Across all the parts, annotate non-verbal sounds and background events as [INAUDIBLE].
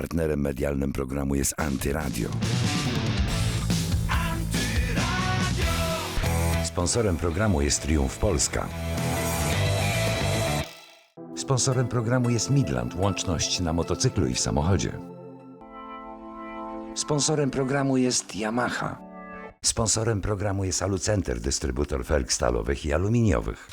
Partnerem medialnym programu jest Antyradio. Sponsorem programu jest Triumf Polska. Sponsorem programu jest Midland, łączność na motocyklu i w samochodzie. Sponsorem programu jest Yamaha. Sponsorem programu jest Alucenter, dystrybutor felg stalowych i aluminiowych.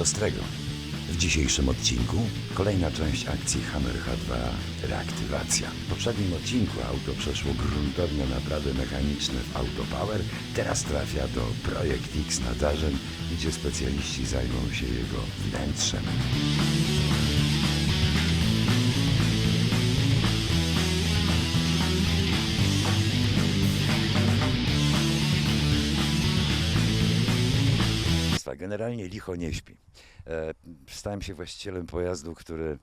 Ostrego. W dzisiejszym odcinku kolejna część akcji Hammer H2 Reaktywacja. W poprzednim odcinku auto przeszło gruntowne naprawy mechaniczne w Autopower. Teraz trafia do Projekt X nadarzeń, gdzie specjaliści zajmą się jego wnętrzem. Generalnie licho nie śpi. E, Stałem się właścicielem pojazdu, który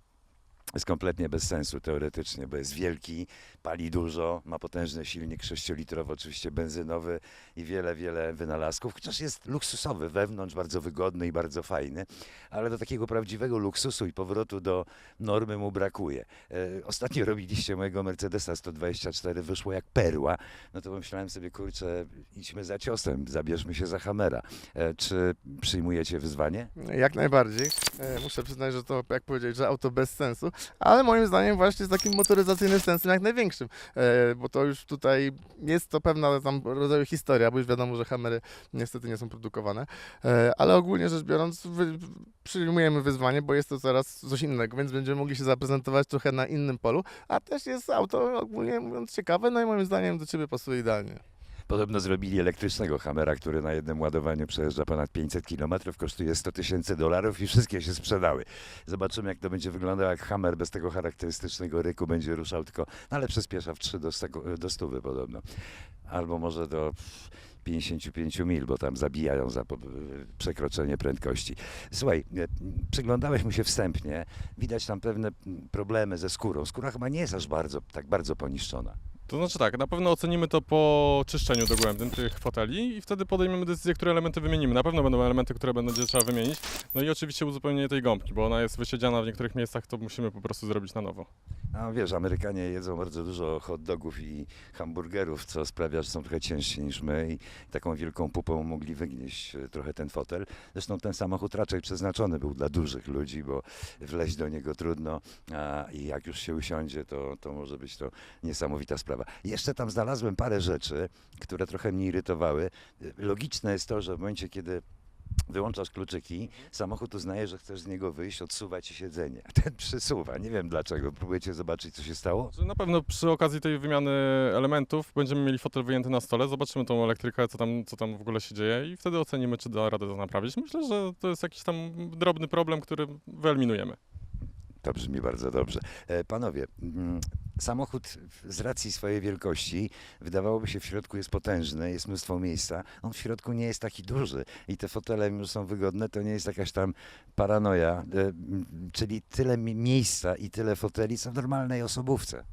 jest kompletnie bez sensu teoretycznie, bo jest wielki, pali dużo, ma potężny silnik 6-litrowy, oczywiście benzynowy i wiele, wiele wynalazków, chociaż jest luksusowy wewnątrz, bardzo wygodny i bardzo fajny, ale do takiego prawdziwego luksusu i powrotu do normy mu brakuje. E, Ostatnio [LAUGHS] robiliście mojego Mercedesa 124, wyszło jak perła, no to pomyślałem sobie, kurczę, idźmy za ciosem, zabierzmy się za Hammera. E, Czy przyjmujecie wyzwanie? Jak najbardziej. E, Muszę przyznać, że to, jak powiedzieć, że auto bez sensu, ale moim zdaniem właśnie z takim motoryzacyjnym sensem jak największym, e, bo to już tutaj jest to pewna tam rodzaju historia, bo już wiadomo, że Hammery niestety nie są produkowane, E, ale ogólnie rzecz biorąc przyjmujemy wyzwanie, bo jest to coraz coś innego, więc będziemy mogli się zaprezentować trochę na innym polu, a też jest auto ogólnie mówiąc ciekawe, no i moim zdaniem do Ciebie pasuje idealnie. Podobno zrobili elektrycznego Hammera, który na jednym ładowaniu przejeżdża ponad 500 km, kosztuje 100 tysięcy dolarów i wszystkie się sprzedały. Zobaczymy, jak to będzie wyglądało, jak Hammer bez tego charakterystycznego ryku będzie ruszał, tylko, no ale przyspiesza w 3 do, 100, do 100 podobno. Albo może do 55 mil, bo tam zabijają za przekroczenie prędkości. Słuchaj, e, przyglądałeś mu się wstępnie, widać tam pewne problemy ze skórą. Skóra chyba nie jest aż bardzo, tak bardzo poniszczona. To znaczy tak, na pewno ocenimy to po czyszczeniu dogłębnym tych foteli i wtedy podejmiemy decyzję, które elementy wymienimy. Na pewno będą elementy, które będzie trzeba wymienić. No i oczywiście uzupełnienie tej gąbki, bo ona jest wysiedziana w niektórych miejscach, to musimy po prostu zrobić na nowo. No wiesz, Amerykanie jedzą bardzo dużo hot dogów i hamburgerów, co sprawia, że są trochę ciężsi niż my i taką wielką pupą mogli wygnieść e, trochę ten fotel. Zresztą ten samochód raczej przeznaczony był dla dużych ludzi, bo wleźć do niego trudno a, i jak już się usiądzie, to, to może być to niesamowita sprawa. Jeszcze tam znalazłem parę rzeczy, które trochę mnie irytowały. Logiczne jest to, że w momencie, kiedy wyłączasz kluczyki, samochód uznaje, że chcesz z niego wyjść, odsuwa ci siedzenie. [LAUGHS] Ten przysuwa, nie wiem dlaczego. Próbujecie zobaczyć, co się stało? Że Na pewno przy okazji tej wymiany elementów będziemy mieli fotel wyjęty na stole, zobaczymy tą elektrykę, co tam, co tam w ogóle się dzieje i wtedy ocenimy, czy da radę to naprawić. Myślę, że to jest jakiś tam drobny problem, który wyeliminujemy. To brzmi bardzo dobrze. E, Panowie, mm, samochód z racji swojej wielkości wydawałoby się w środku jest potężny, jest mnóstwo miejsca. On w środku nie jest taki duży i te fotele, że są wygodne, to nie jest jakaś tam paranoja. E, m, Czyli tyle mi- miejsca i tyle foteli co w normalnej osobówce.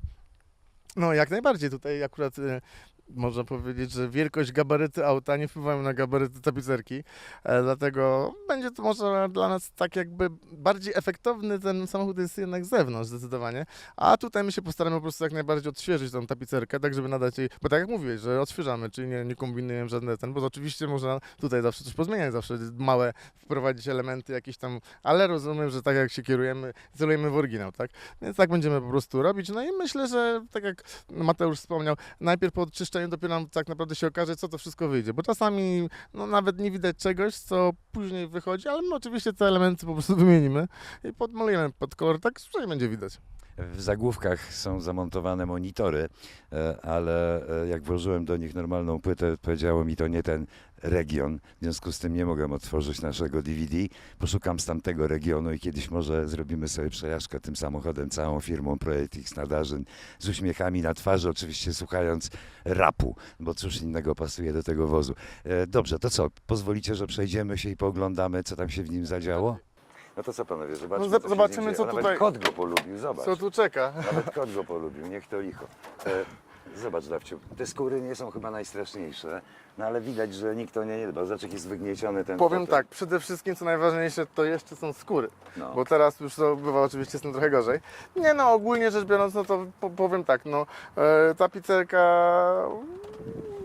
No, jak najbardziej. Tutaj akurat e, można powiedzieć, że wielkość gabaryty auta nie wpływają na gabaryty tapicerki, e, dlatego będzie to może dla nas tak jakby bardziej efektowny ten samochód jest jednak z zewnątrz zdecydowanie, a tutaj my się postaramy po prostu jak najbardziej odświeżyć tą tapicerkę, tak żeby nadać jej, bo tak jak mówiłeś, że odświeżamy, czyli nie, nie kombinujemy żadne ten, bo oczywiście można tutaj zawsze coś pozmieniać, zawsze małe wprowadzić elementy jakieś tam, ale rozumiem, że tak jak się kierujemy, celujemy w oryginał, tak? Więc tak będziemy po prostu robić. No i myślę, że tak jak Mateusz wspomniał, najpierw po odczyszczeniu dopiero nam tak naprawdę się okaże, co to wszystko wyjdzie. Bo czasami no, nawet nie widać czegoś, co później wychodzi, ale my oczywiście te elementy po prostu wymienimy i podmalujemy pod kolor, tak że będzie widać. W zagłówkach są zamontowane monitory, e, ale e, jak włożyłem do nich normalną płytę, powiedziało mi to nie ten region. W związku z tym nie mogłem otworzyć naszego DVD. Poszukam z tamtego regionu i kiedyś może zrobimy sobie przejażdżkę tym samochodem, całą firmą Projekt X Nadarzyn, z uśmiechami na twarzy, oczywiście słuchając rapu, bo cóż innego pasuje do tego wozu. E, Dobrze, to co? Pozwolicie, że przejdziemy się i pooglądamy, co tam się w nim zadziało? No to co panowie, zobaczmy. No, co się zobaczymy, co. O, tutaj- Nawet kot go polubił, zobacz. Co tu czeka? Nawet kot go polubił, niech to licho. E, zobacz, Dawciu, te skóry nie są chyba najstraszniejsze, no ale widać, że nikt o nie nie dba. Zobacz, jak jest wygnieciony ten Powiem fotel. tak, przede wszystkim co najważniejsze to jeszcze są skóry. No. Bo teraz już to bywa oczywiście z tym trochę gorzej. Nie no, ogólnie rzecz biorąc, no to po, powiem tak, no e, tapicerka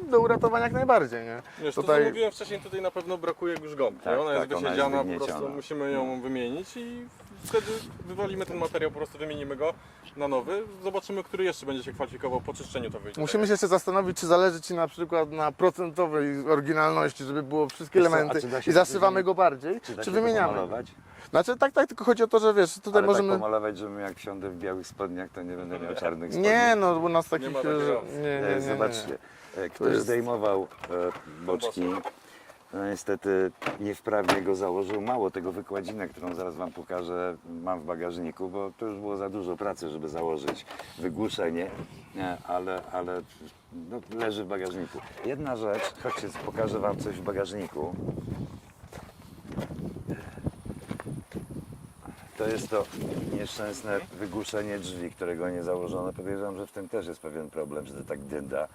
do uratowania jak najbardziej, nie? Wiesz, to Tutaj- co mówiłem wcześniej, tutaj na pewno brakuje już gąbki. Tak, ona jest tak, ona jest wysiedziana, po prostu musimy ją wymienić i wtedy wywalimy ten materiał, po prostu wymienimy go na nowy. Zobaczymy, który jeszcze będzie się kwalifikował po czyszczeniu to wyjdzie. Musimy się jeszcze zastanowić, czy zależy Ci na przykład na procentowej oryginalności, żeby było wszystkie elementy i to wymienić? go bardziej, Czy, czy, to wymieniamy. pomalować? Znaczy tak, tak, tylko chodzi o to, że wiesz, tutaj Ale możemy... tak pomalować, żebym jak wsiądę w białych spodniach, to nie będę miał czarnych spodni. Nie, no u nas Nie takich... ma że- opcji. nie, nie, E, nie, nie. Zobaczcie, ktoś jest- zdejmował e, boczki. No niestety niewprawnie go założył. Mało tego wykładzinę, którą zaraz Wam pokażę, mam w bagażniku, bo to już było za dużo pracy, żeby założyć wygłuszenie, nie, ale, ale no, leży w bagażniku. Jedna rzecz, chodźcie, pokażę Wam coś w bagażniku. To jest to nieszczęsne wygłuszenie drzwi, którego nie założono. Podejrzewam, że w tym też jest pewien problem, że to tak dynda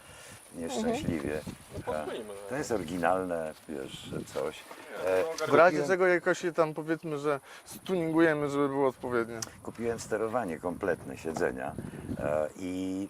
nieszczęśliwie. No, A, pozwólimy. To jest oryginalne, wiesz, że coś. E, W razie kupiłem- czego jakoś się tam powiedzmy, że stuningujemy, żeby było odpowiednie. Kupiłem sterowanie kompletne siedzenia e, i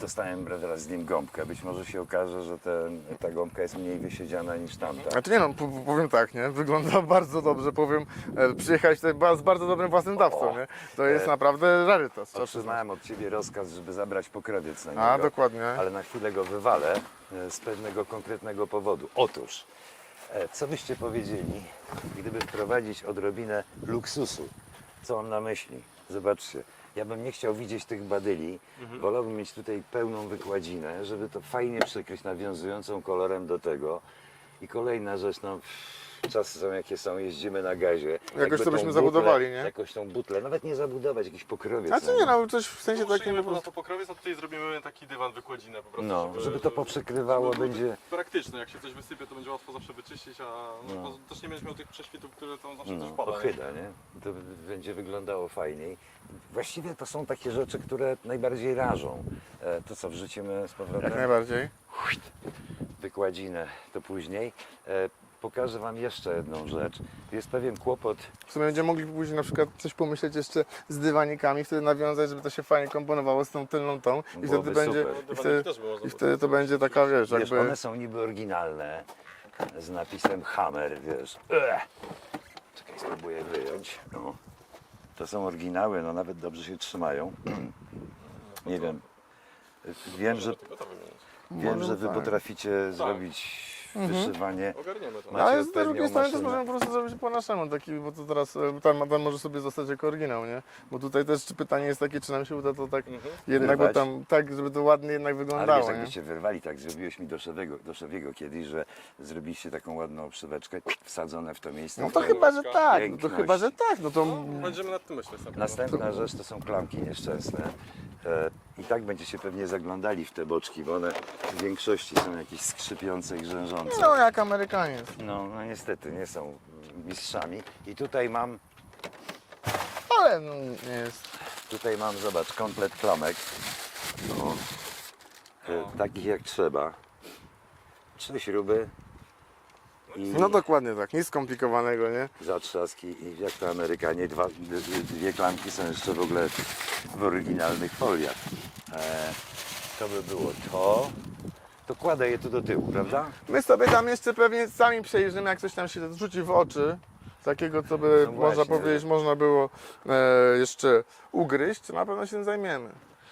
dostałem wraz z nim gąbkę. Być może się okaże, że ten, ta gąbka jest mniej wysiedziana niż tamta. Znaczy nie no, p- powiem tak, nie? Wygląda [LAUGHS] bardzo dobrze, powiem, e, przyjechać tutaj ba- z bardzo dobrym własnym dawcą, nie? To jest E, naprawdę rarytas, trzeba przyznać. Otrzymałem od Ciebie rozkaz, żeby zabrać pokrowiec na niego. A, dokładnie. Ale na chwilę go wywalę e, z pewnego konkretnego powodu. Otóż, e, co byście powiedzieli, gdyby wprowadzić odrobinę luksusu? Co mam na myśli? Zobaczcie, ja bym nie chciał widzieć tych badyli. Wolałbym mieć tutaj pełną wykładzinę, żeby to fajnie przykryć, nawiązującą kolorem do tego. I kolejna rzecz, no czasy są jakie są, jeździmy na gazie. Jakby to tą byśmy butlę- zabudowali, nie? Jakoś tą butlę, nawet nie zabudować, jakiś pokrowiec. Znaczy na nie nim. no, coś w sensie takim Użyjmy po prostu. to pokrowiec, a tutaj zrobimy taki dywan, wykładzinę po prostu. No, żeby to poprzykrywało, żeby będzie... Praktyczne, jak się coś wysypie, to będzie łatwo zawsze wyczyścić, a no, No. też nie będziesz miał tych prześwitów, które tam zawsze No, coś pada. nie? ochyda, nie? To będzie wyglądało fajniej. Właściwie to są takie rzeczy, które najbardziej rażą. E, To co, wrzucimy z powrotem? Jak najbardziej. Wykładzinę to później. Pokażę Wam jeszcze jedną rzecz. Jest pewien kłopot. W sumie będziemy mogli później na przykład coś pomyśleć jeszcze z dywanikami, wtedy nawiązać, żeby to się fajnie komponowało z tą tylną tą i wtedy Byłoby będzie, super. i wtedy, i wtedy to będzie taka, wiesz, Wiesz, jakby... one są niby oryginalne, z napisem Hammer, wiesz. Ech. Czekaj, spróbuję wyjąć. No. To są oryginały, no nawet dobrze się trzymają. [CLEARS THROAT] Nie wiem. Wiem, że, Tylko to wymienić. wiem, Może że Wy tak. potraficie zrobić wyszywanie. Ogarniemy to. Macie Ale z drugiej strony też możemy po prostu zrobić po naszemu, taki, bo to teraz e, tam, tam może sobie zostać jako oryginał, nie? Bo tutaj też czy pytanie jest takie, czy nam się uda to tak Mhm. jednak, bo Wyrwać. tam tak, żeby to ładnie jednak Ale wyglądało, wiesz, nie? jakbyście wyrwali, tak zrobiłeś mi do Szewiego, do Szewiego kiedyś, że zrobiliście taką ładną obszyweczkę wsadzone w to miejsce. No to które- chyba, że tak, no to Piękności. chyba, że tak, no to... Będziemy nad tym myśleć. na pewno. Następna rzecz to są klamki nieszczęsne. E, I tak będziecie pewnie zaglądali w te boczki, bo one w większości są jakieś skrzypiące i grzężące. No jak Amerykaniec. No, no niestety, nie są mistrzami. I tutaj mam, Ale no, nie jest. tutaj mam, zobacz, komplet klamek. No, e, takich jak trzeba. Trzy śruby i No dokładnie tak, nic skomplikowanego, nie? zatrzaski i jak to Amerykanie, dwa, dwie klamki są jeszcze w ogóle w oryginalnych foliach. E, to by było to. To kładę je tu do tyłu, prawda? My sobie tam jeszcze pewnie sami przejrzymy, jak coś tam się rzuci w oczy. Takiego, co by, No można właśnie, powiedzieć, można było e, jeszcze ugryźć, na pewno się tym zajmiemy.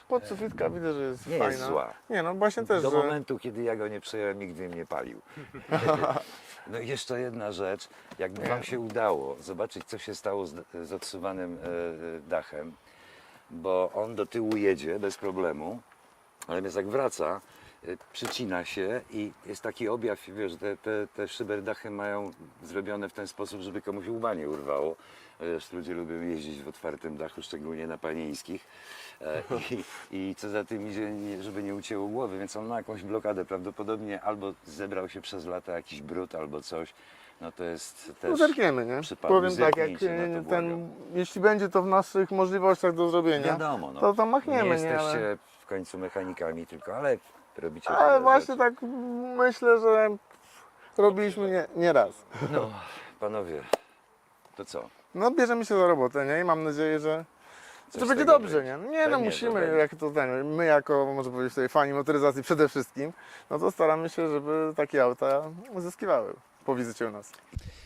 Podsufitka widzę, że jest Nie fajna. jest zła. Nie, no właśnie też, Do że... momentu, kiedy ja go nie przejąłem, nigdy mnie palił. [LAUGHS] No i jeszcze jedna rzecz. Jakby Wam się udało zobaczyć, co się stało z, z odsuwanym e, e, dachem, bo on do tyłu jedzie bez problemu, natomiast jak wraca, przycina się i jest taki objaw, wiesz, te, te, te szyberdachy mają zrobione w ten sposób, żeby komuś łba nie urwało. Wiesz, ludzie lubią jeździć w otwartym dachu, szczególnie na panieńskich. E, I, I co za tym idzie, nie- żeby nie ucięło głowy, więc on ma jakąś blokadę. Prawdopodobnie albo zebrał się przez lata jakiś brud, albo coś. No to jest No, też... zerkniemy, nie? Powiem tak, jak no e, ten, błagam. jeśli będzie to w naszych możliwościach do zrobienia, Wiadomo, no. to to nie machniemy, nie? jesteście Ale, w końcu mechanikami tylko, ale robicie ale właśnie rzeczy. tak myślę, że robiliśmy nie, nie raz. No, panowie, to co? No bierzemy się za robotę, nie? I mam nadzieję, że, Coś z będzie dobrze, nie? Nie, no Pewnie, musimy, jak to ten, my jako, może powiedzieć tutaj, fani motoryzacji przede wszystkim, no to staramy się, żeby takie auta uzyskiwały po wizycie u nas.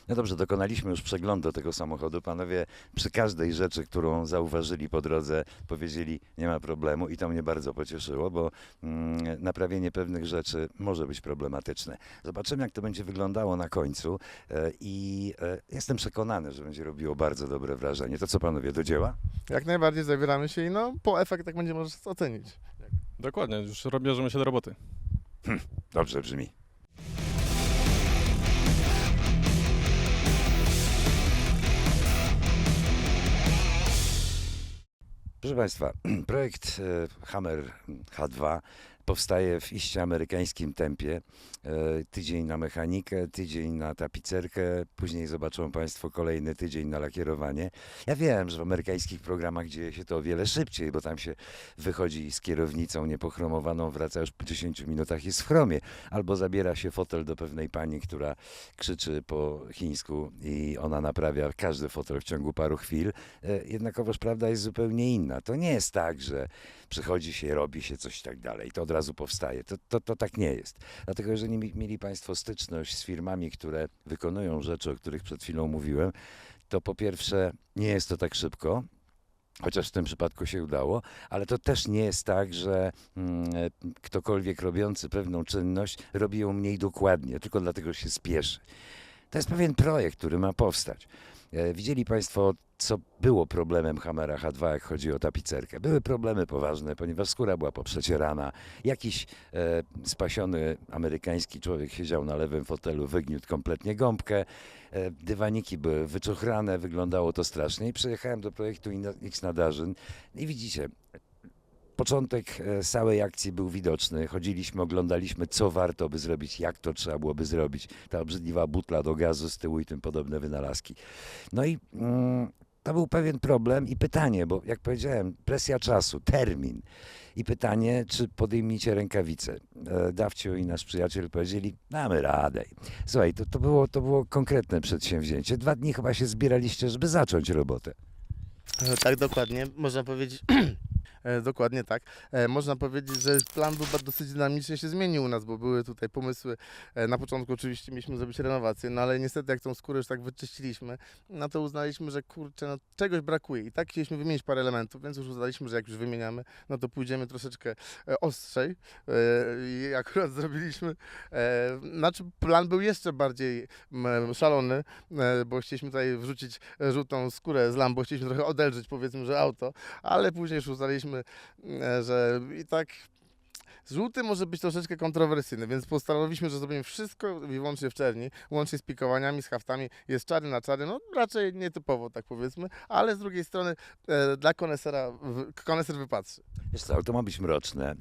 No dobrze, dokonaliśmy już przeglądu tego samochodu. Panowie przy każdej rzeczy, którą zauważyli po drodze, powiedzieli, nie ma problemu i to mnie bardzo pocieszyło, bo mm, naprawienie pewnych rzeczy może być problematyczne. Zobaczymy, jak to będzie wyglądało na końcu e, i e, jestem przekonany, że będzie robiło bardzo dobre wrażenie. To co panowie, do dzieła? Jak najbardziej zabieramy się i no po efektach będzie można ocenić. Dokładnie, już bierzemy się do roboty. Dobrze brzmi. Proszę Państwa, [CLEARS THROAT] projekt e, Hammer H2 powstaje w iście amerykańskim tempie. E, Tydzień na mechanikę, tydzień na tapicerkę, później zobaczą Państwo kolejny tydzień na lakierowanie. Ja wiem, że w amerykańskich programach dzieje się to o wiele szybciej, bo tam się wychodzi z kierownicą niepochromowaną, wraca już po 10 minutach jest w chromie, albo zabiera się fotel do pewnej pani, która krzyczy po chińsku i ona naprawia każdy fotel w ciągu paru chwil. E, Jednakowoż prawda jest zupełnie inna. To nie jest tak, że przychodzi się, robi się coś i tak dalej, to od razu powstaje. To, to, to tak nie jest. Dlatego jeżeli mi- mieli Państwo styczność z firmami, które wykonują rzeczy, o których przed chwilą mówiłem, to po pierwsze nie jest to tak szybko, chociaż w tym przypadku się udało, ale to też nie jest tak, że mm, ktokolwiek robiący pewną czynność robi ją mniej dokładnie, tylko dlatego się spieszy. To jest pewien projekt, który ma powstać. E, Widzieli Państwo, co było problemem Hammera H2, jak chodzi o tapicerkę. Były problemy poważne, ponieważ skóra była poprzecierana. Jakiś e, spasiony amerykański człowiek siedział na lewym fotelu, wygniótł kompletnie gąbkę. E, dywaniki były wyczochrane, wyglądało to strasznie. I przyjechałem do projektu X Nadarzyn i widzicie, Początek e, całej akcji był widoczny. Chodziliśmy, oglądaliśmy, co warto by zrobić, jak to trzeba byłoby zrobić. Ta obrzydliwa butla do gazu z tyłu i tym podobne wynalazki. No i mm, to był pewien problem i pytanie, bo jak powiedziałem, presja czasu, termin. I pytanie, czy podejmiecie rękawice. E, Dawcio i nasz przyjaciel powiedzieli, damy radę. Słuchaj, to, to, było, to było konkretne przedsięwzięcie. Dwa dni chyba się zbieraliście, żeby zacząć robotę. E, Tak, dokładnie. Można powiedzieć. [CLEARS THROAT] e, Dokładnie tak. E, Można powiedzieć, że plan był dosyć dynamicznie się zmienił u nas, bo były tutaj pomysły. e, Na początku oczywiście mieliśmy zrobić renowację, no ale niestety jak tą skórę już tak wyczyściliśmy, no to uznaliśmy, że kurczę, no czegoś brakuje. I tak chcieliśmy wymienić parę elementów, więc już uznaliśmy, że jak już wymieniamy, no to pójdziemy troszeczkę ostrzej. I [LAUGHS] akurat zrobiliśmy. Znaczy plan był jeszcze bardziej szalony, bo chcieliśmy tutaj wrzucić żółtą skórę z Lambo, chcieliśmy trochę odelżyć powiedzmy, że auto, ale później już ustaliliśmy, e, że i tak żółty może być troszeczkę kontrowersyjny, więc postanowiliśmy, że zrobimy wszystko i wyłącznie w czerni, łącznie z pikowaniami, z haftami, jest czarny na czarny, no raczej nietypowo tak powiedzmy, ale z drugiej strony e, dla konesera, w- koneser wypatrzy. Wiesz co, auto ma być mroczne e,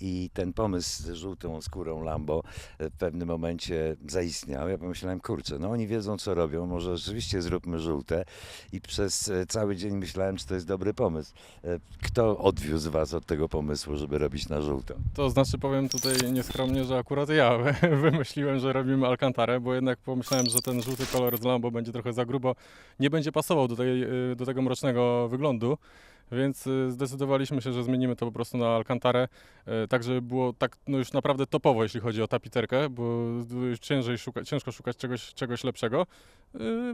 i ten pomysł z żółtą skórą Lambo e, w pewnym momencie zaistniał. Ja pomyślałem, kurczę, no oni wiedzą co robią, może rzeczywiście zróbmy żółte i przez e, cały dzień myślałem, czy to jest dobry pomysł. E, Kto odwiózł was od tego pomysłu, żeby robić na żółto? To znaczy powiem tutaj nieskromnie, że akurat ja [LAUGHS] wymyśliłem, że robimy Alcantarę, bo jednak pomyślałem, że ten żółty kolor z Lambo będzie trochę za grubo, nie będzie pasował do, tej, y, do tego mrocznego wyglądu. Więc y, zdecydowaliśmy się, że zmienimy to po prostu na Alcantarę, y, tak żeby było tak no już naprawdę topowo, jeśli chodzi o tapiterkę, bo ciężej szuka, ciężko szukać czegoś, czegoś lepszego.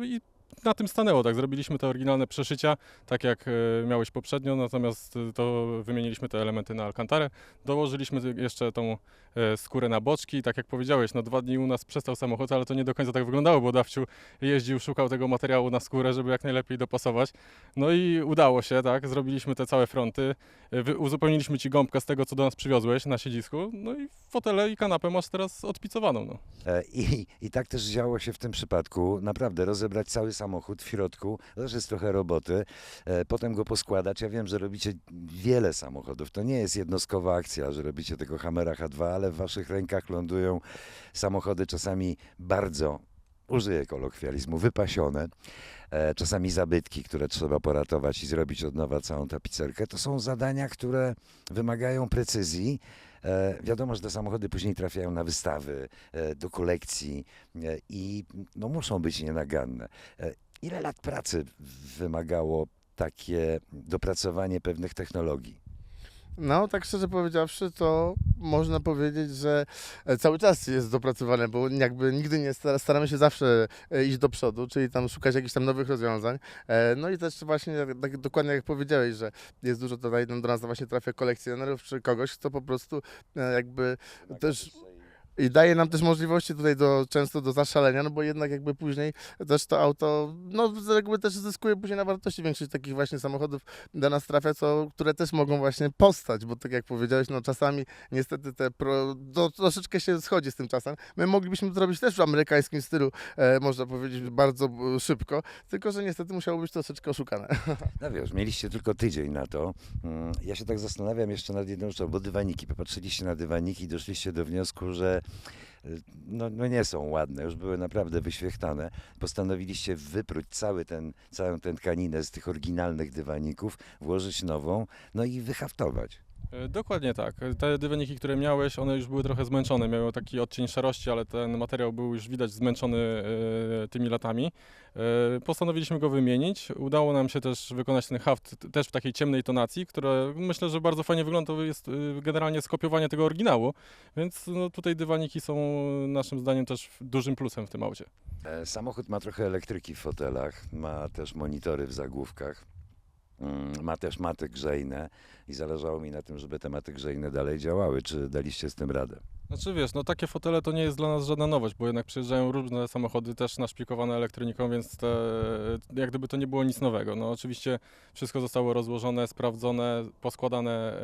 I na tym stanęło, tak, zrobiliśmy te oryginalne przeszycia, tak jak y, miałeś poprzednio, natomiast y, to wymieniliśmy te elementy na Alcantarę. Dołożyliśmy jeszcze tą e, skórę na boczki. Tak jak powiedziałeś, no dwa dni u nas przestał samochód, ale to nie do końca tak wyglądało, bo Dawciu jeździł, szukał tego materiału na skórę, żeby jak najlepiej dopasować. No i udało się, tak, zrobiliśmy te całe fronty. E, Uzupełniliśmy ci gąbkę z tego, co do nas przywiozłeś na siedzisku. No i fotele i kanapę masz teraz odpicowaną, no. E, I, I tak też działo się w tym przypadku. Naprawdę rozebrać cały samochód w środku, też jest trochę roboty. E, Potem go poskładać. Ja wiem, że robicie wiele samochodów. To nie jest jednostkowa akcja, że robicie tego Hammera H2, ale w waszych rękach lądują samochody czasami bardzo użyję kolokwializmu, wypasione. E, czasami zabytki, które trzeba poratować i zrobić od nowa całą tapicerkę. To są zadania, które wymagają precyzji. E, wiadomo, że te samochody później trafiają na wystawy, e, do kolekcji i no, muszą być nienaganne. Ile lat pracy wymagało takie dopracowanie pewnych technologii? No, tak szczerze powiedziawszy, to można powiedzieć, że e, cały czas jest dopracowane, bo jakby nigdy nie stara- staramy się zawsze e, iść do przodu, czyli tam szukać jakichś tam nowych rozwiązań. E, No i też właśnie tak, tak dokładnie jak powiedziałeś, że jest dużo tutaj do nas właśnie trafia kolekcjonerów czy kogoś, kto po prostu jakby też i daje nam też możliwości tutaj do, często do zaszalenia, no bo jednak jakby później też to auto, no reguły też zyskuje później na wartości większość takich właśnie samochodów do nas trafia, co, które też mogą właśnie postać, bo tak jak powiedziałeś, no czasami niestety te pro, do, troszeczkę się schodzi z tym czasem. My moglibyśmy to zrobić też w amerykańskim stylu, e, można powiedzieć, bardzo e, szybko, tylko że niestety musiało być troszeczkę oszukane. [LAUGHS] No wiesz, mieliście tylko tydzień na to. Mm, Ja się tak zastanawiam jeszcze nad jedną rzeczą, bo dywaniki, popatrzyliście na dywaniki i doszliście do wniosku, że no, no nie są ładne, już były naprawdę wyświechtane. Postanowiliście wypróć cały ten, całą tę tkaninę z tych oryginalnych dywaników, włożyć nową, no i wyhaftować. E, Dokładnie tak. Te dywaniki, które miałeś, one już były trochę zmęczone. Miały taki odcień szarości, ale ten materiał był już widać zmęczony e, tymi latami. E, Postanowiliśmy go wymienić. Udało nam się też wykonać ten haft też w takiej ciemnej tonacji, która myślę, że bardzo fajnie wygląda. To jest generalnie skopiowanie tego oryginału, więc no, tutaj dywaniki są naszym zdaniem też dużym plusem w tym aucie. Samochód ma trochę elektryki w fotelach, ma też monitory w zagłówkach, ma też maty grzejne i zależało mi na tym, żeby te maty grzejne dalej działały. Czy daliście z tym radę? Znaczy wiesz, no takie fotele to nie jest dla nas żadna nowość, bo jednak przyjeżdżają różne samochody też naszpikowane elektroniką, więc te, jak gdyby to nie było nic nowego. No oczywiście wszystko zostało rozłożone, sprawdzone, poskładane e,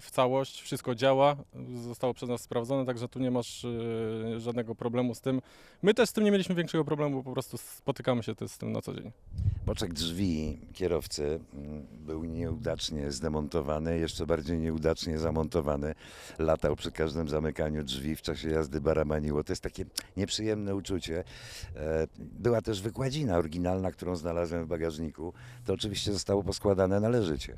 w całość, wszystko działa, zostało przez nas sprawdzone, także tu nie masz e, żadnego problemu z tym. My też z tym nie mieliśmy większego problemu, bo po prostu spotykamy się z tym na co dzień. Boczek drzwi kierowcy mm, był nieudacznie zdemontowany, jeszcze bardziej nieudacznie zamontowany. Latał przy każdym zamykaniu drzwi w czasie jazdy baramaniło. To jest takie nieprzyjemne uczucie. E, Była też wykładzina oryginalna, którą znalazłem w bagażniku. To oczywiście zostało poskładane należycie.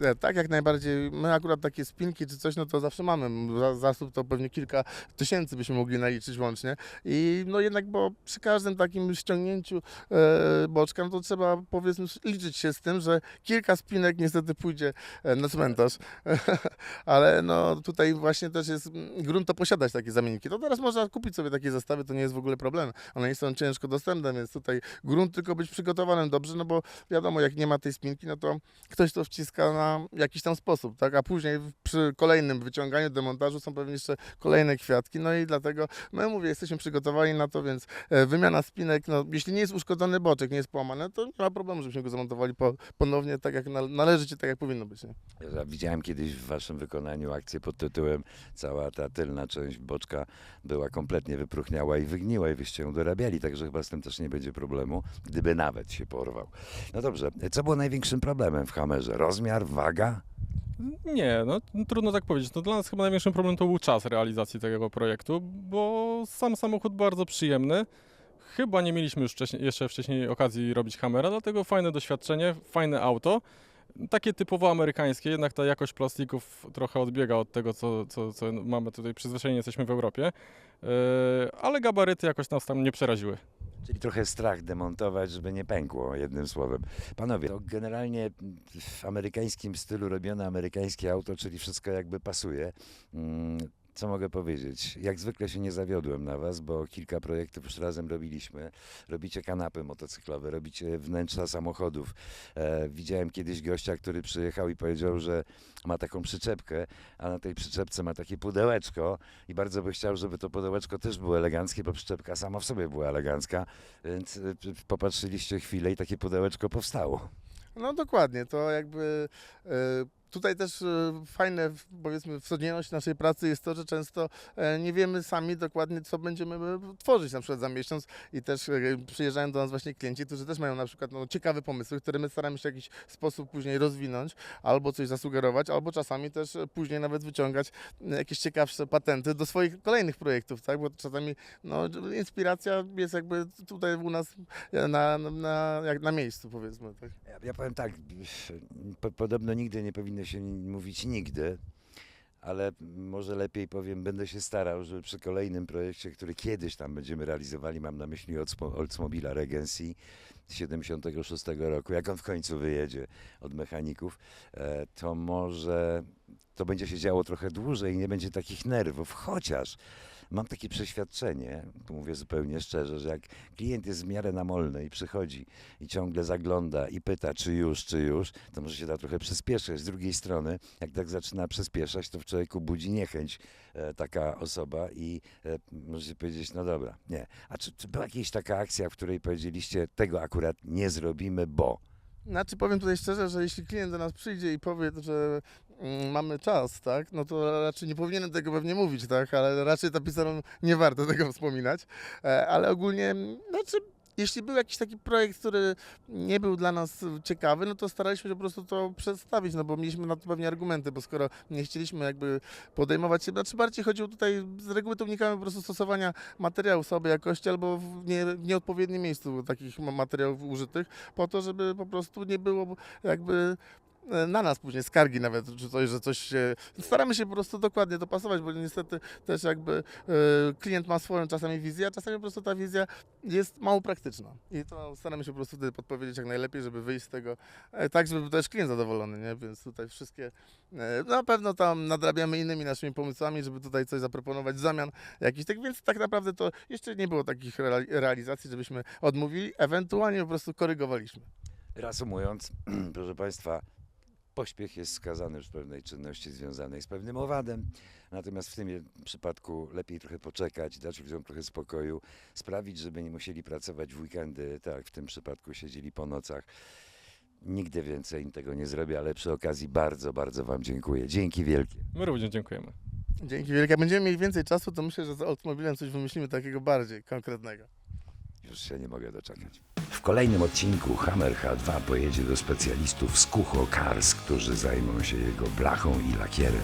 E, Tak, jak najbardziej. My akurat takie spinki czy coś, no to zawsze mamy. Za- Zasób to pewnie kilka tysięcy byśmy mogli naliczyć łącznie. I no jednak, bo przy każdym takim ściągnięciu e, boczka, no to trzeba powiedzmy liczyć się z tym, że kilka spinek niestety pójdzie e, na cmentarz. [LAUGHS] Ale no tutaj właśnie też jest mm, grunt to posiadać takie zamienniki. To teraz można kupić sobie takie zestawy, to nie jest w ogóle problem. One nie są ciężko dostępne, więc tutaj grunt tylko być przygotowanym dobrze, no bo wiadomo, jak nie ma tej spinki, no to ktoś to wciska na jakiś tam sposób, tak? A później przy kolejnym wyciąganiu, demontażu są pewnie jeszcze kolejne kwiatki, no i dlatego, no mówię, jesteśmy przygotowani na to, więc e, wymiana spinek, no jeśli nie jest uszkodzony boczek, nie jest połamany, to nie ma problemu, żebyśmy go zamontowali po, ponownie tak jak nal- należy, czy tak jak powinno być, nie? Ja widziałem kiedyś w waszym wykonaniu akcję pod tytułem Cała ta tylna część boczka była kompletnie wypróchniała i wygniła i wyście ją dorabiali, także chyba z tym też nie będzie problemu, gdyby nawet się porwał. No dobrze, co było największym problemem w Hammerze? Rozmiar, waga? Nie, no trudno tak powiedzieć. No, dla nas chyba największym problemem to był czas realizacji tego projektu, bo sam samochód bardzo przyjemny. Chyba nie mieliśmy już wcześniej, jeszcze wcześniej okazji robić Hammera, dlatego fajne doświadczenie, fajne auto. Takie typowo amerykańskie, jednak ta jakość plastików trochę odbiega od tego, co, co, co mamy tutaj, przyzwyczajeni jesteśmy w Europie. Yy, ale gabaryty jakoś nas tam nie przeraziły. Czyli trochę strach demontować, żeby nie pękło, jednym słowem. Panowie, to generalnie w amerykańskim stylu robione amerykańskie auto, czyli wszystko jakby pasuje. Co mogę powiedzieć? Jak zwykle się nie zawiodłem na Was, bo kilka projektów już razem robiliśmy. Robicie kanapy motocyklowe, robicie wnętrza samochodów. E, widziałem kiedyś gościa, który przyjechał i powiedział, że ma taką przyczepkę, a na tej przyczepce ma takie pudełeczko i bardzo by chciał, żeby to pudełeczko też było eleganckie, bo przyczepka sama w sobie była elegancka, więc p- popatrzyliście chwilę i takie pudełeczko powstało. No dokładnie, to jakby e, Tutaj też e, fajne, powiedzmy, w codzienności naszej pracy jest to, że często e, nie wiemy sami dokładnie, co będziemy e, tworzyć na przykład za miesiąc i też przyjeżdżają do nas właśnie klienci, którzy też mają na przykład no, ciekawe pomysły, które my staramy się w jakiś sposób później rozwinąć, albo coś zasugerować, albo czasami też później nawet wyciągać jakieś ciekawsze patenty do swoich kolejnych projektów, tak? Bo czasami no, inspiracja jest jakby tutaj u nas na, na, na, na miejscu, powiedzmy. Tak? Ja, ja powiem tak, po, podobno nigdy nie powinno się mówić nigdy, ale może lepiej powiem, będę się starał, żeby przy kolejnym projekcie, który kiedyś tam będziemy realizowali, mam na myśli Oldsmo- Oldsmobila Regency 76 roku, jak on w końcu wyjedzie od mechaników, e, to może to będzie się działo trochę dłużej i nie będzie takich nerwów, chociaż mam takie przeświadczenie, tu mówię zupełnie szczerze, że jak klient jest w miarę namolny i przychodzi i ciągle zagląda i pyta, czy już, czy już, to może się da trochę przyspieszyć. Z drugiej strony, jak tak zaczyna przyspieszać, to w człowieku budzi niechęć e, taka osoba i e, może się powiedzieć, no dobra, nie. A czy, czy była jakaś taka akcja, w której powiedzieliście, tego akurat nie zrobimy, bo... Znaczy powiem tutaj szczerze, że jeśli klient do nas przyjdzie i powie, że mm, mamy czas, tak, no to raczej nie powinienem tego pewnie mówić, tak, ale raczej tapicerom nie warto tego wspominać, e, ale ogólnie, mm, znaczy jeśli był jakiś taki projekt, który nie był dla nas ciekawy, no to staraliśmy się po prostu to przedstawić, no bo mieliśmy na to pewnie argumenty, bo skoro nie chcieliśmy jakby podejmować się, znaczy bardziej chodziło tutaj, z reguły to unikamy po prostu stosowania materiałów słabej jakości albo w, nie, w nieodpowiednim miejscu takich ma- materiałów użytych, po to, żeby po prostu nie było jakby na nas później skargi nawet, czy coś, że coś się... Staramy się po prostu dokładnie dopasować, bo niestety też jakby e, klient ma swoją czasami wizję, a czasami po prostu ta wizja jest mało praktyczna. I to staramy się po prostu wtedy podpowiedzieć jak najlepiej, żeby wyjść z tego e, tak, żeby był też klient zadowolony, nie? Więc tutaj wszystkie... e, Na pewno tam nadrabiamy innymi naszymi pomysłami, żeby tutaj coś zaproponować w zamian jakiś tak, więc tak naprawdę to jeszcze nie było takich reali- realizacji, żebyśmy odmówili, ewentualnie po prostu korygowaliśmy. Reasumując, [CLEARS THROAT] proszę Państwa, pośpiech jest skazany już w pewnej czynności związanej z pewnym owadem, natomiast w tym przypadku lepiej trochę poczekać, dać ludziom trochę spokoju, sprawić, żeby nie musieli pracować w weekendy, tak jak w tym przypadku siedzieli po nocach. Nigdy więcej im tego nie zrobię, ale przy okazji bardzo, bardzo Wam dziękuję. Dzięki wielkie. My również dziękujemy. Dzięki wielkie. Jak będziemy mieli więcej czasu, to myślę, że z automobilem coś wymyślimy takiego bardziej konkretnego. Już się nie mogę doczekać. W kolejnym odcinku Hammer H2 pojedzie do specjalistów z Kucho Cars, którzy zajmą się jego blachą i lakierem.